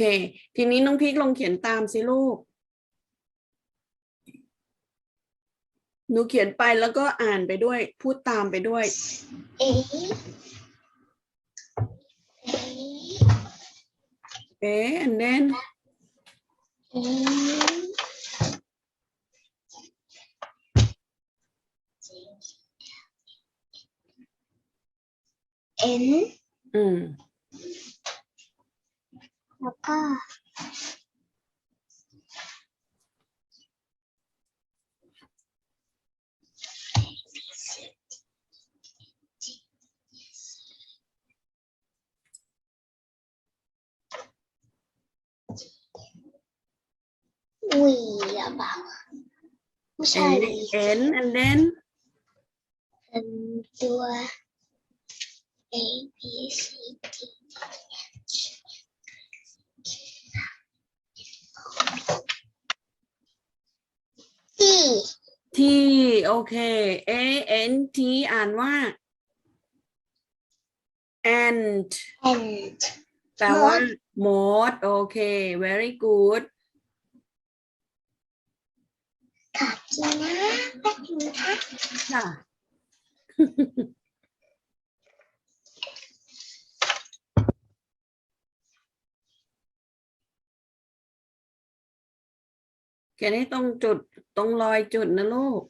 เค ทีนี้น้องพีกลองเขียนตามสิลูก หนูเขียนไปแล้วก็อ่านไปด้วย พูดตามไปด้วย A A เอ๊ะ and then A N อืม แล้วก็วีหรือเปล่าไม่ใช่ and วี N and then เป็นตัว A B C D E T โอเค A N T อ่านว่า and and แปลว่า mode โอเค very good ขอบคุณนะแป๊บนึงนะคะค่ะ เขียนให้ตรงจุดต รงรอยจุดนะลูก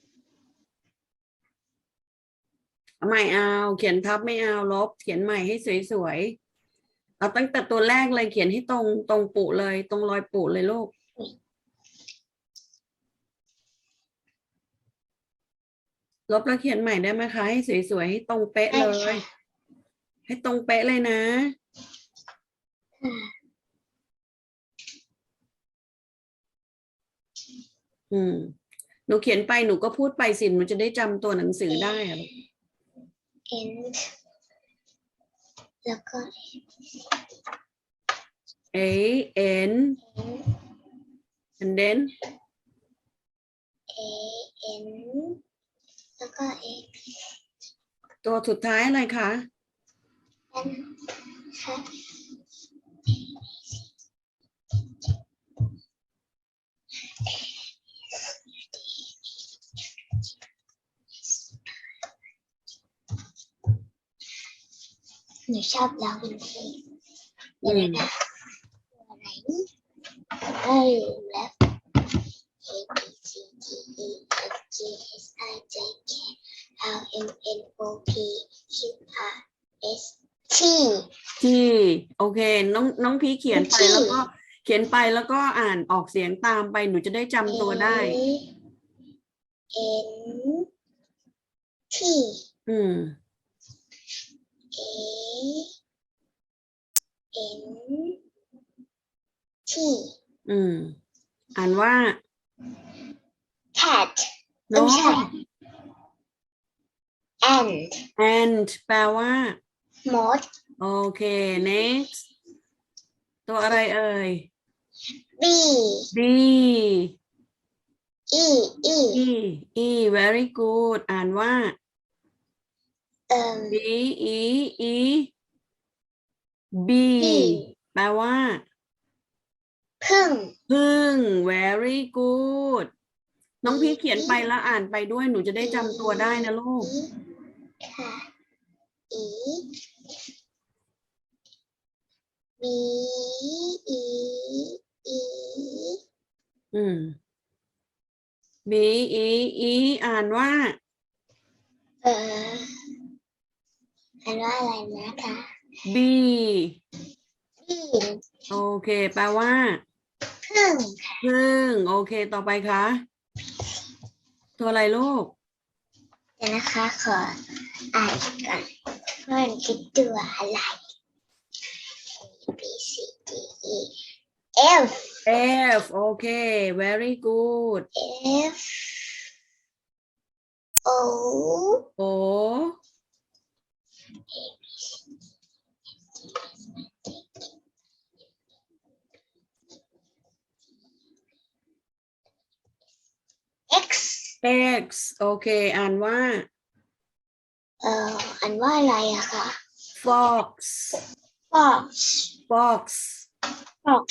เอาไม่เอา เขียนทับไม่เอาลบ เขียนใหม่ให้สวยๆ เอาตั้งแต่ตัวแรกเลยเขียนให้ตรงตรงปุเลย ตรงรอยปุเลยลูกลบแล้วเขียนใหม่ได้ไหมคะให้สวยๆให้ตรงเป๊ะได้เลยค่ะให้ตรงเป๊ะเลยนะค่ะอืม หนูเขียนไปหนูก็พูดไปสิหนูจะได้จำตัวหนังสือได้อะลูก and แล้วก็ A N and then A N แล้วก็ A ตัวสุดท้ายอะไรคะ N ค่ะ หนูชอบร้องเพลงอืมนะตัวไหนเอ้ยแล้ว A B C D E F G H I J K L M N O P Q R S T ที่โอเค น้องน้องพีเขียนไปที่แล้วก็เขียนไปแล้วก็อ่านออกเสียงตามไปหนูจะได้จำตัวได้ A N T อืม A N T อืม อ่านว่า cat น้องไม่ใช่ and and แปลว่า mode โอเค next ตัวอะไรเอ่ย B B E E E E very good อ่านว่าเอ่อ B E E B B แปลว่า พึ่ง พึ่ง very good น้องพี่เขียนไปแล้วอ่านไปด้วยหนูจะได้จำตัวได้นะลูก ค่ะ E B E E อืม B E E อ่านว่า เอ่ออ่านว่าอะไรนะคะ B B โอเค แปลว่าพึ่งพึ่งโอเค ต่อไปคะ ตัวอะไรลูก เดี๋ยวนะคะขออ่านก่อนว่ามันคือตัวอะไร A B C D E F F โอเค very good F O O X X โอเค อ่านว่า เอ่ออันว่าอะไรอะคะ fox Fox fox fox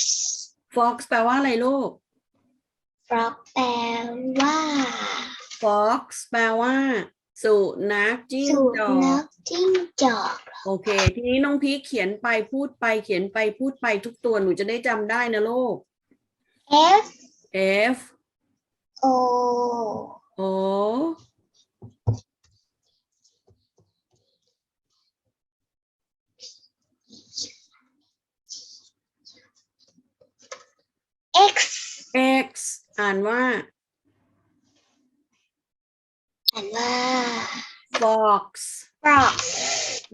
fox แปลว่าอะไรลูก frog แปลว่า fox แปลว่า สุนัขจิ้งสุจอนักขจิ้งจอกโอเค ทีนี้น้องพีคเขียนไปพูดไปเขียนไปพูดไปทุกตัวหนูจะได้จำได้นะลูก F F O O X X อ่านว่าอ่านว่า fox frog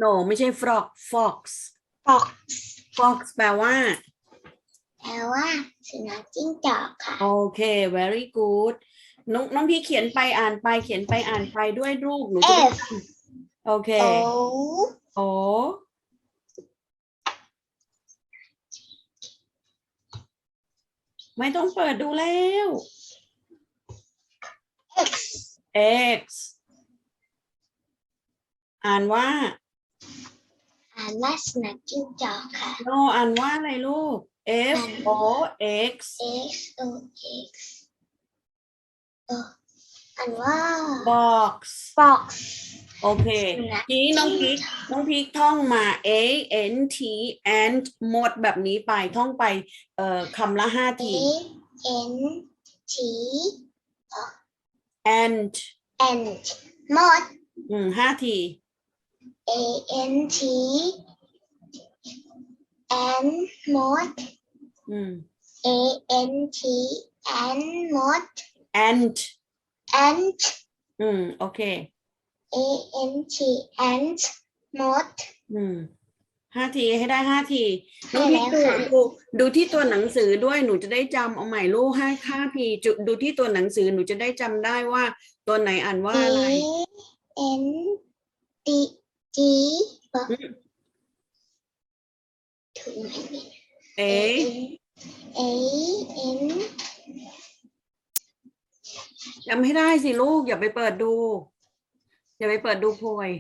no ไม่ใช่ frog fox fox fox แปลว่า แปลว่าสุนัขจิ้งจอกค่ะ โอเค very good น้องน้องพี่เขียนไปอ่านไปเขียนไปอ่านไปด้วยรูปหนูจะได้ F โอเค O โอ้ไม่ต้องเปิดดูแล้ว X X อ่านว่า อ่านว่าสุนัขจิ้งจอกค่ะ no อ่านว่าอะไรลูก F O X X O X เอออ่านว่า box fox โอเคสุนัขทีนี้น้องพีคน้องพีคท่องมา A N T and หมดแบบนี้ไปท่องไปเอ่อคำละห้า A ที N T and and mod อืมห้าที A N T and mod อืม A N T and mod and and อืมโอเค A N T and mod อืมห้าทีให้ได้ห้าทีใช่น้องพีคแล้วดูค่ะดูดูที่ตัวหนังสือด้วยหนูจะได้จำเอาใหม่ลูกห้าห้าทีจุดูที่ตัวหนังสือหนูจะได้จำได้ว่า ตัวไหนอ่านว่า A อะไร N D D บอกอืมถูกไหมเนี่ย A A N จำให้ได้สิลูก อย่าไปเปิดดู อย่าไปเปิดดูโพย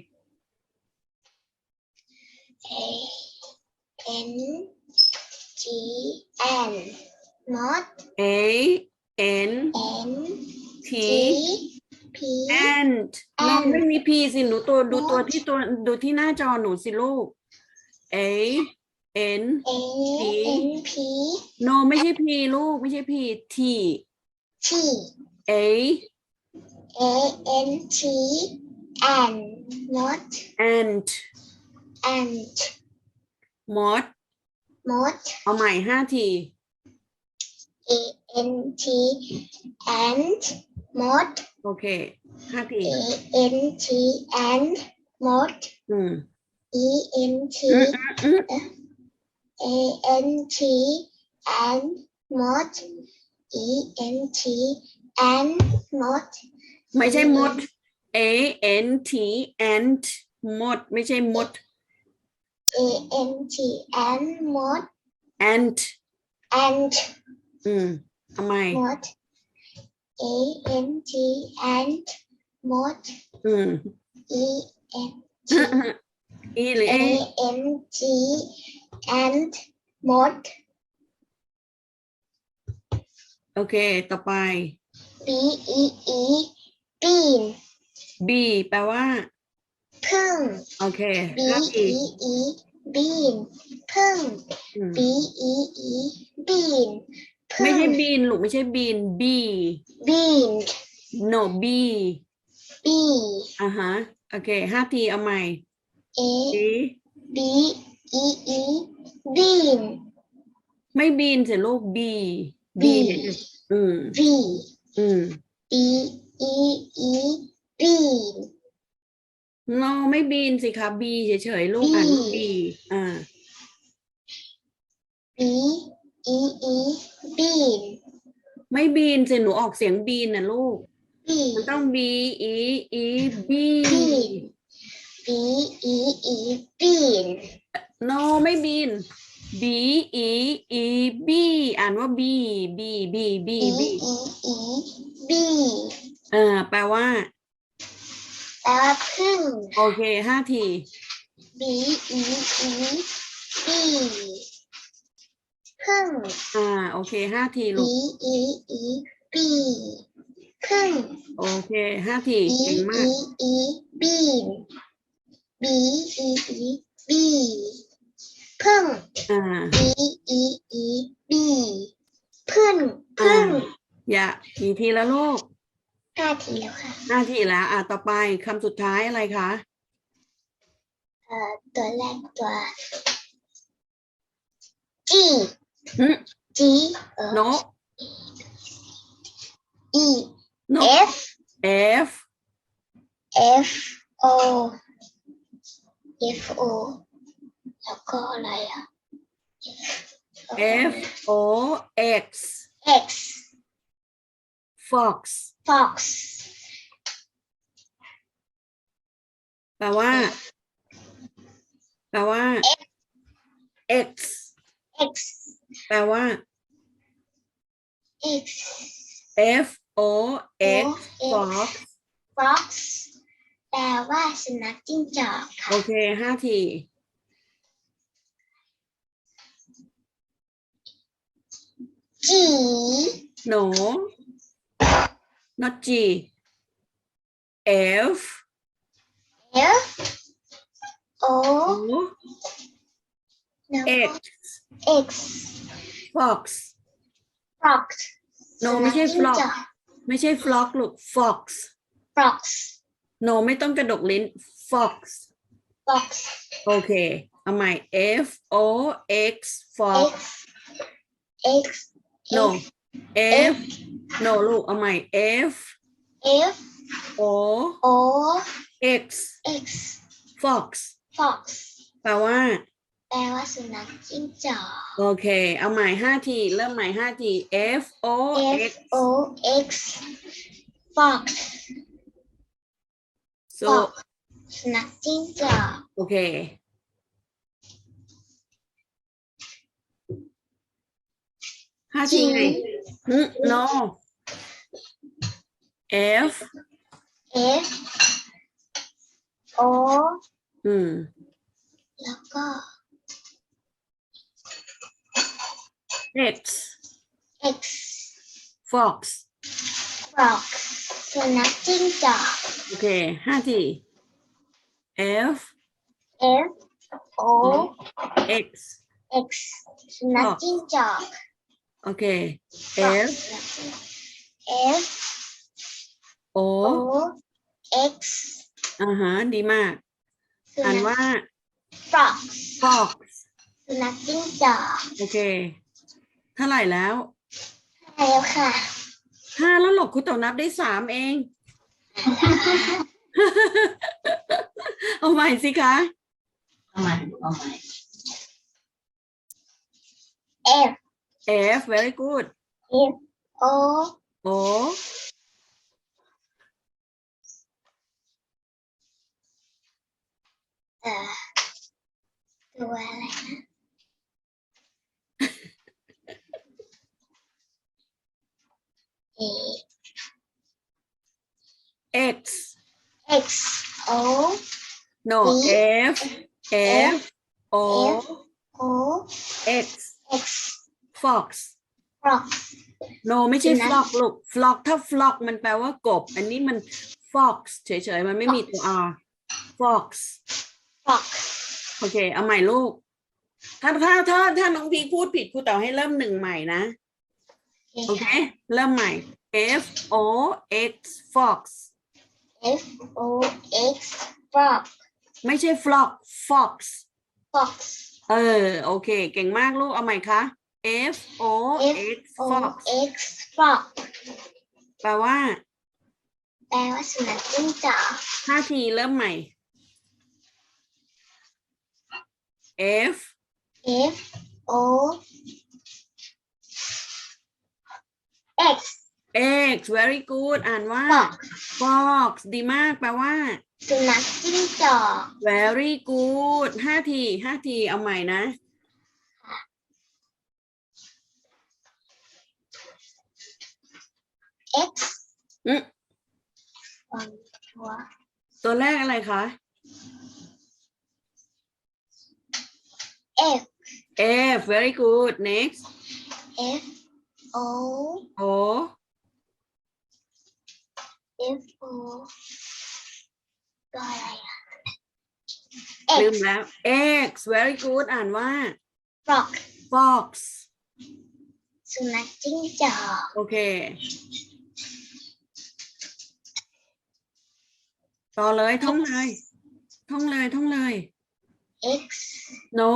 A N G N mod A N N T T P and น้อง and ไม่มี P สิหนูตัวดูตัว Not ที่ตัวดูที่หน้าจอหนูสิลูก A N A N P no ไม่ใช่ P ลูกไม่ใช่ P T T A A N T and mod and and mod mod เอาใหม่ห้าที A N T and mod โอเคห้าที A N T and mod อืม E N T อืมอืม A N T and mod E N T and mod ไม่ใช่ mod A N T and mod ไม่ใช่ mod A N T and mod and and อืมเอาใหม่ mod A N T and mod อืม E N T E หรือ A A N T and mod โอเค ต่อไป B E E bean B แปลว่า พึ่ง โอเค B ห้าที E E bean พึ่ง อืม B E E bean พึ่ไม่งใช่ บีนลูกไม่ใช่บีน B bean no B B อ่าฮะ โอเคห้าทีเอาใหม่ A B B E E bean ไม่บีนสิลูก B B B อืม V อืม B E E bean no ไม่บีนสิคะ B เฉยๆลูกอ่านว่า B อ่า B E E bean ไม่บีนสิหนูออกเสียงบีนนะลูก B มันต้อง B E E B B E E bean no ไม่บีน B E E B อ่านว่า B B B B B B E E B เออแปลว่า แปลว่าพึ่ง โอเคห้าที B E E B ผพึ่ง อ่า โอเคห้าทีลูอีกอีอีปีพึ่ง โอเคห้าทีอีเก่งมากอีอีบีนบีอีอีบี พึ่งอ่าอีอีอีบีพึ่งพึ่งอย่ากี่ทีแล้วลูกห้าทีแล้วค่ะห้าทีแล้ว อ่าต่อไปคำสุดท้ายอะไรคะเอ่อตัวแรกตัว G หึ G เอ่อโน E โน F F F O F O แล้วก็อะไรอะ F O X X Fox Fox แปลว่า แปลว่า X X แปลว่า X F O X Fox Fox แปลว่าสุนัขจิ้งจอกค่ะ โอเคห้าที G No not G F F O O แล้วก็ X X Fox Fox No ไม่ใช่สุนัข flock จิ้งจอกไม่ใช่ flock ลูก Fox Fox No ไม่ต้องกระดกลิ้น Fox Fox โอเค เอาใหม่ F O X Fox X X No X F No ลูกเอาใหม่ F F O O X X Fox Fox แปลว่า แปลว่าสุนัขจิ้งจอกโอเค เอาใหม่ห้าที เริ่มใหม่ห้าที F O X F O X Fox so Fox สุนัขจิ้งจอกโอเค ห้าทีไงหึ no F F O อืม แล้วก็ X X Fox Fox สุนัขจิ้งจอก โอเคห้าที F F O X X สุนัขจิ้งจอก โอเค F F O O X อ่าฮะดีมากสุอ่านนัข ว่า Fox Fox สุนัขจิ้งจอกโอเค เท่าไหร่แล้วใช่แล้วค่ะห้าแล้วหลบคุณเต่านับได้สามเอง เอาใหม่สิคะ เอาใหม่เอาใหม่ F F very good F O O เอ่อตัวอะไรนะ A X X O no E F F O O X X Fox Fox no ไม่ใช่เห็นไหม flock ลูก flock ถ้า flock มันแปลว่ากบ อันนี้มัน fox เฉยๆ มันไม่มีตัว R fox Fox โอเค เอาใหม่ลูก ถ้าถ้าถ้าถ้าน้องพีพูดผิดครูเต่าให้เริ่มหนึ่งใหม่นะ โอเค เริ่มใหม่ F O X fox F O X Fox ไม่ใช่ flock fox Fox เออ โอเค เก่งมากลูก เอาใหม่คะ F O F X O fox X Fox แปลว่า แปลว่าสุนัขจิ้งจอก ห้าทีเริ่มใหม่ F F O X X very good อ่านว่า Fox fox ดีมากแปลว่า สุนัขจิ้งจอก very good ห้าทีห้าทีเอาใหม่นะ X อืมวางตัวตัวแรกอะไรคะ F F very good next F O O F O ก็อะไรอะลืม X แล้ว X very good อ่านว่า frog fox สุนัขจิ้งจอกโอเค ต่อเลยท่องเลย ท่องเลยท่องเลย X no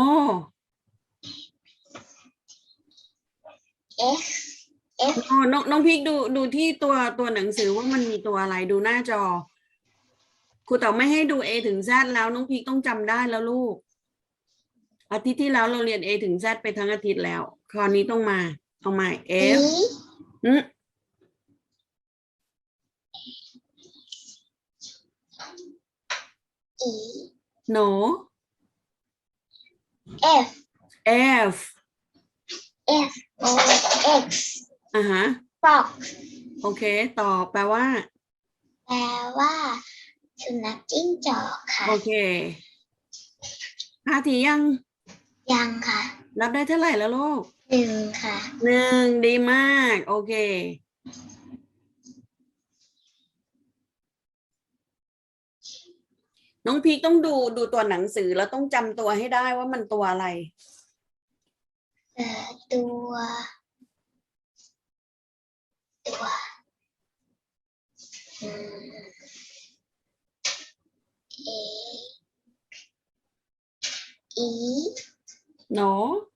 X F อ๋อน้องน้องพีกดูดูที่ตัวตัวหนังสือว่ามันมีตัวอะไรดูหน้าจอครูเต๋าไม่ให้ดู A ถึง Z แล้วน้องพีกต้องจำได้แล้วลูก อาทิตย์ที่แล้วเราเรียน A ถึง Z ไปทั้งอาทิตย์แล้ว คราวนี้ต้องมา เอาใหม่ E F อืม E no F F F O X อ่าฮะ frog โอเค ต่อแปลว่า แปลว่าสุนัขจิ้งจอกค่ะ โอเคห้าทียัง ยังค่ะรับได้เท่าไหร่แล้วลูกหนึ่งค่ะ หนึ่งดีมาก โอเค น้องพีคต้องดูดูตัวหนังสือแล้วต้องจำตัวให้ได้ว่ามันตัวอะไร เอ่อตัว ตัวอืม A E no F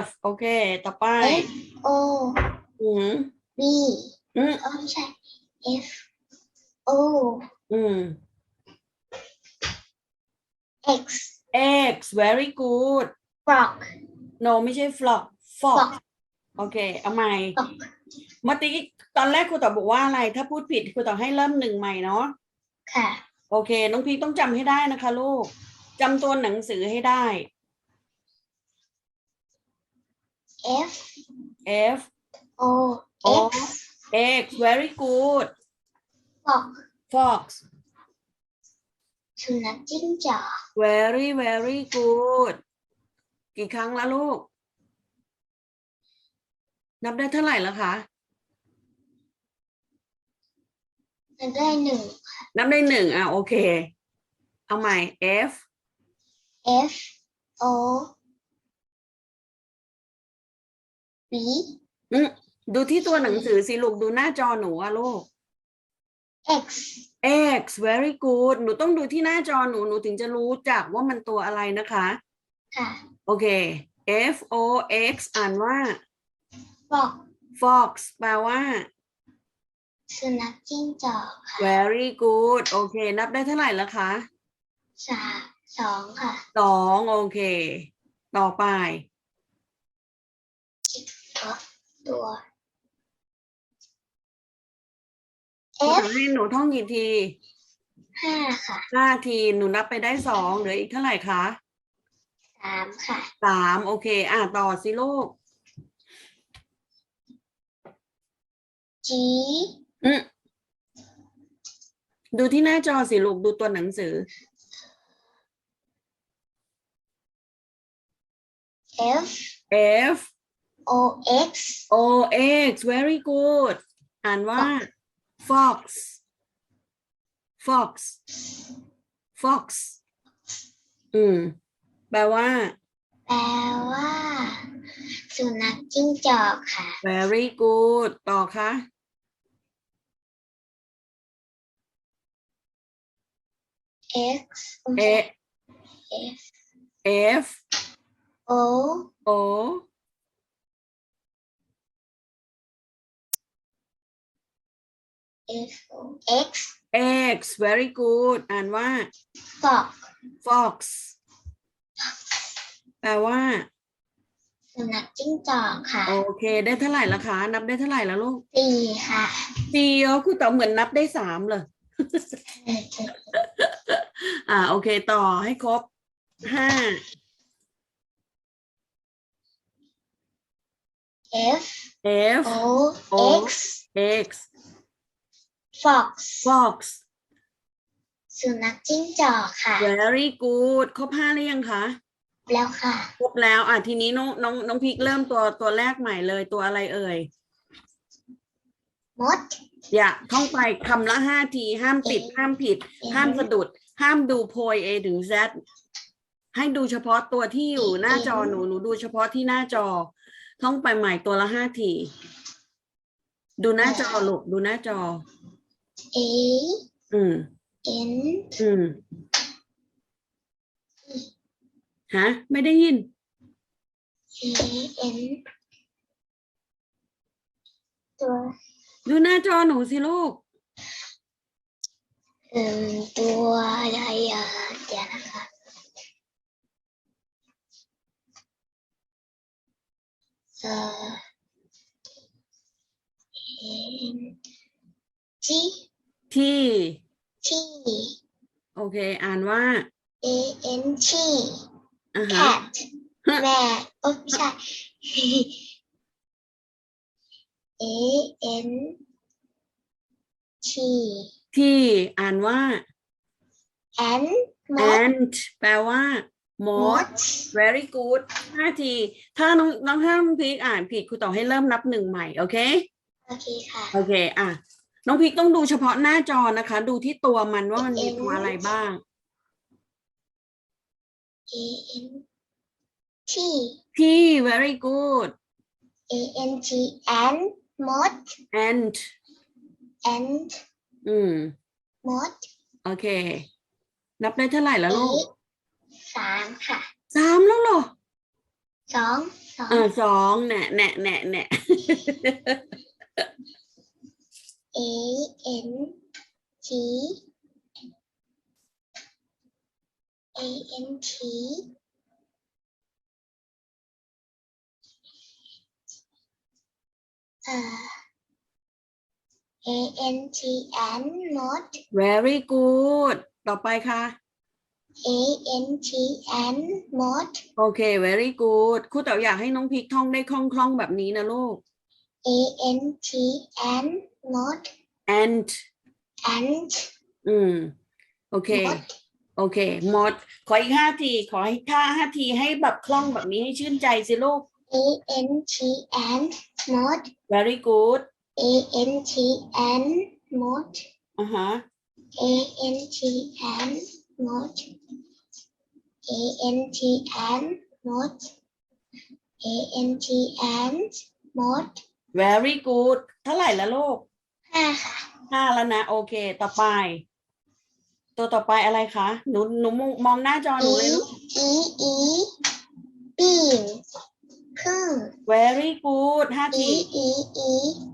F โอเค ต่อไป F O อืม B อืมเออไม่ใช่ F O อืม X X very good frog no ไม่ใช่ flock fox Fox โอเค เอาใหม่ Fox เมื่อกี้ตอนแรกครูต่อบอกว่าอะไร ถ้าพูดผิดครูต่อให้เริ่มหนึ่งใหม่เนาะ ค่ะ โอเค น้องพีคต้องจำให้ได้นะคะลูกจำตัวหนังสือให้ได้ F F O O X X very good frog fox สุนัขจิ้งจอก very very good กี่ครั้งแล้วลูก นับได้เท่าไหร่แล้วคะมันได้หนึ่งนับได้หนึ่งอะโอเค เอาใหม่ F F O B อืมดูที่ตัวหนังสือสิลูกดูหน้าจอหนูอะลูก X X very good หนูต้องดูที่หน้าจอหนูหนูถึงจะรู้จักว่ามันตัวอะไรนะคะ ค่ะ โอเค F O X อ่านว่า frog fox แปลว่า สุนัขจิ้งจอกค่ะ very good โอเค นับได้เท่าไหร่แล้วคะสามสองค่ะ สองโอเค ต่อไป ตัวครู F จะให้หนูท่องกี่ทีห้าค่ะห้าที หนูนับไปได้สองเหลืออีกเท่าไหร่คะสามค่ะสามโอเค อะต่อสิลูก G อืมดูที่หน้าจอสิลูก ดูตัวหนังสือ F F O X O X very good อ่านว่า fox fox fox อืม แปลว่า แปลว่า สุนัขจิ้งจอกค่ะ very good ต่อคะ X A F F O O F O X X very good อ่านว่า Fox fox แปลว่าสุนัขจิ้งจอกค่ะ โอเค ได้เท่าไหร่ละคะ นับได้เท่าไหร่แล้วลูกสี่ค่ะสี่อ๋อคือต่อเหมือนนับได้สามเลยอ่า โอเค ต่อให้ครบห้า F F O O X X fox fox สุนัขจิ้งจอกค่ะ very good ครบห้าหรือยังคะแล้วค่ะ ครบแล้วอะทีนี้น้องน้องน้องพีกเริ่มตัวตัวแรกใหม่เลยตัวอะไรเอ่ยมด อย่าท่องไปคำละห้าที ห้ามติด ห้ามผิด ห้ามสะดุด ห้ามดูโพย A ถึง Z ให้ดูเฉพาะตัวที่อยู่หน้าจอหนูหนูดูเฉพาะที่หน้าจอ ท่องไปใหม่ตัวละห้าที ดูหน้าจอลูกดูหน้าจอ A อืม N อืมฮะไม่ได้ยิน A N ตัวดูหน้าจอหนูสิลูก เอ่มตัวอะไรอะเดี๋ยวนะคะเอ่อ N T ที่ T โอเค อ่านว่า A N T อ่าฮะ cat แม่โอ้ไม่ใช่ A N T ที่อ่านว่า N มด ant แปลว่า มมด ด very good ห้าที ถ้าน้องน้องถ้าน้องพีกอ่านผิดครูต่อให้เริ่มนับหนึ่งใหม่ โอเค โอเคค่ะ โอเค อะ น้องพีกต้องดูเฉพาะหน้าจอนะคะ ดูที่ตัวมันว่ามันมีตัวอะไรบ้าง A N T ที่ very good A N T and มด ant and อืมมดโอเค นับได้เท่าไหร่แล้วลูกสามค่ะสามแล้วเหรอสองสองอ่าสองแหน่แหน่แหน่แหน่ A N T A N T เอ่อ A N T and มด very good ต่อไปค่ะ A N T and มดโอเค very good ครูเต๋ออยากให้น้องพีกท่องได้คล่องๆแบบนี้นะลูก A N T and มด ant and อืมโอเคมดโอเคหมด ขออีกห้าที ขอให้ท่าห้าทีให้แบบคล่องแบบนี้ให้ชื่นใจสิลูก A N T and มด very good A N T and มดอ่าฮะ A N T and มด A N T and มด A N T and มด very good เท่าไหร่ละลูก ห้าค่ะห้าแล้วนะ โอเค ต่อไป ตัวต่อไปอะไรคะหนูหนูมองมองหน้าจอหนู E เลยลูก E E ปีนพึ่ง very good ห้า E ที E E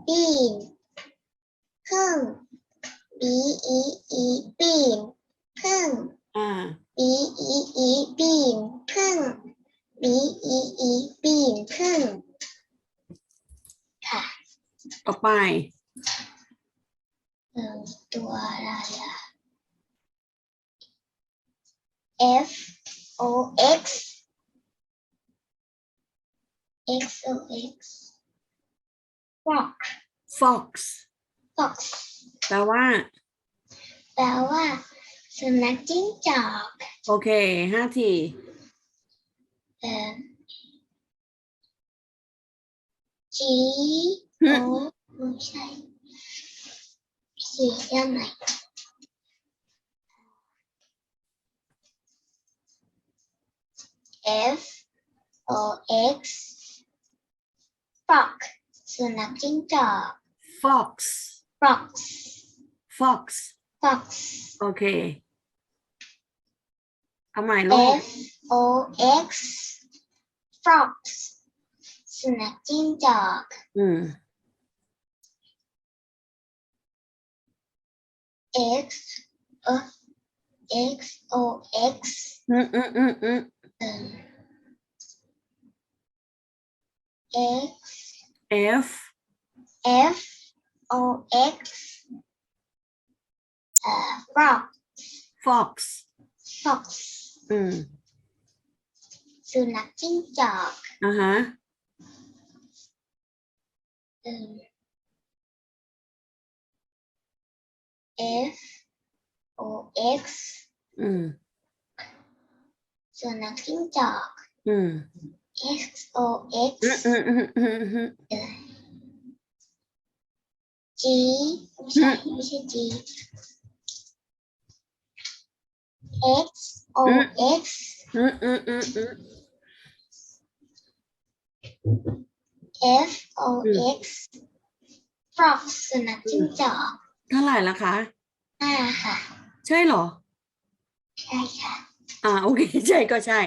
ปีนพึ่ง B E E ปีนพึ่ง อ่า B E E ปีนพึ่ง B E E ปีนพึ่งค่ะ ต่อไป เออตัวอะไรอะ F O X X O X fox fox fox แปลว่า แปลว่า สุนัขจิ้งจอกโอเคห้าทีเอ่อ G หึ O ไม่ใช่สียังไง F O X fox สุนัขจิ้งจอก fox fox fox fox โอ เคเอาใหม่ลูก F O X fox สุนัขจิ้งจอก อืม X เออ X O X อืมอืมอืมอืมเอ่อ X F F O X เอ่อ frog fox fox อืมสุนัขจิ้งจอกอ่าฮะ เอ่อ F O X อืม สุนัขจิ้งจอก อืม X O X อืมอืมอืมอืมอืม G ไม่ใช่ไม่ใช่ G X O X อืมอืมอืมอืม F O X frog สุนัขจิ้งจอกเท่าไหร่ละคะห้าค่ะ ใช่เหรอ ใช่ค่ะ อ่าโอเค ใช่ก็ใช่